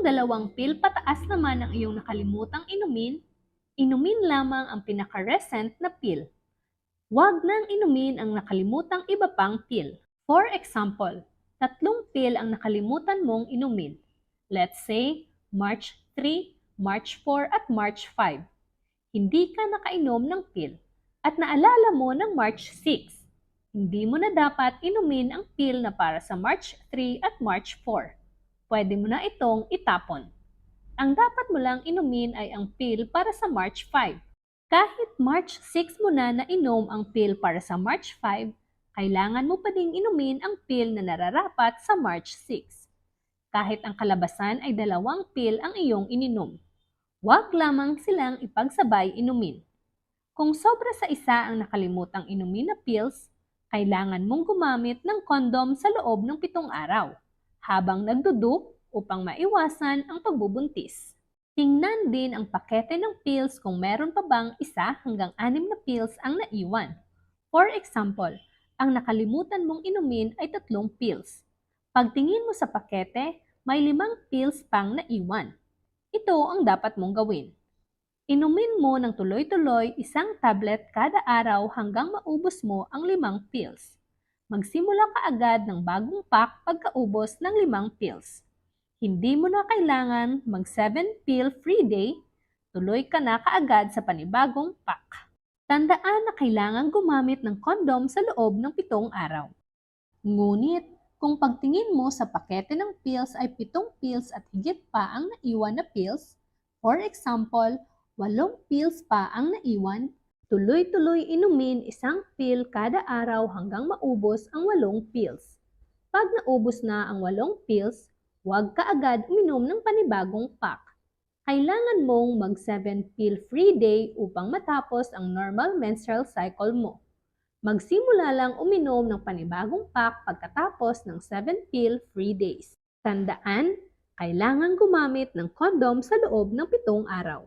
Kung dalawang pill pataas naman ang iyong nakalimutang inumin, inumin lamang ang pinaka-recent na pill. Huwag nang inumin ang nakalimutang iba pang pill. For example, tatlong pill ang nakalimutan mong inumin. Let's say, March 3, March 4 at March 5. Hindi ka nakainom ng pill at naalala mo ng March 6. Hindi mo na dapat inumin ang pill na para sa March 3 at March 4. Pwede mo na itong itapon. Ang dapat mo lang inumin ay ang pill para sa March 5. Kahit March 6 mo na nainom ang pill para sa March 5, kailangan mo pa ding inumin ang pill na nararapat sa March 6. Kahit ang kalabasan ay dalawang pill ang iyong ininom. Huwag lamang silang ipagsabay inumin. Kung sobra sa isa ang nakalimutang inumin na pills, kailangan mong gumamit ng kondom sa loob ng pitong araw habang nagdudup upang maiwasan ang pagbubuntis. Tingnan din ang pakete ng pills kung meron pa bang isa hanggang anim na pills ang naiwan. For example, ang nakalimutan mong inumin ay tatlong pills. Pagtingin mo sa pakete, may limang pills pang naiwan. Ito ang dapat mong gawin. Inumin mo ng tuloy-tuloy isang tablet kada araw hanggang maubos mo ang limang pills. Magsimula ka agad ng bagong pack pagkaubos ng limang pills. Hindi mo na kailangan mag 7 pill free day, tuloy ka na kaagad sa panibagong pack. Tandaan na kailangan gumamit ng kondom sa loob ng pitong araw. Ngunit, kung pagtingin mo sa pakete ng pills ay pitong pills at higit pa ang naiwan na pills, for example, walong pills pa ang naiwan, tuloy-tuloy inumin isang pill kada araw hanggang maubos ang walong pills. Pag naubos na ang walong pills, huwag ka agad uminom ng panibagong pack. Kailangan mong mag 7 pill free day upang matapos ang normal menstrual cycle mo. Magsimula lang uminom ng panibagong pack pagkatapos ng 7 pill free days. Tandaan, kailangan gumamit ng kondom sa loob ng pitong araw.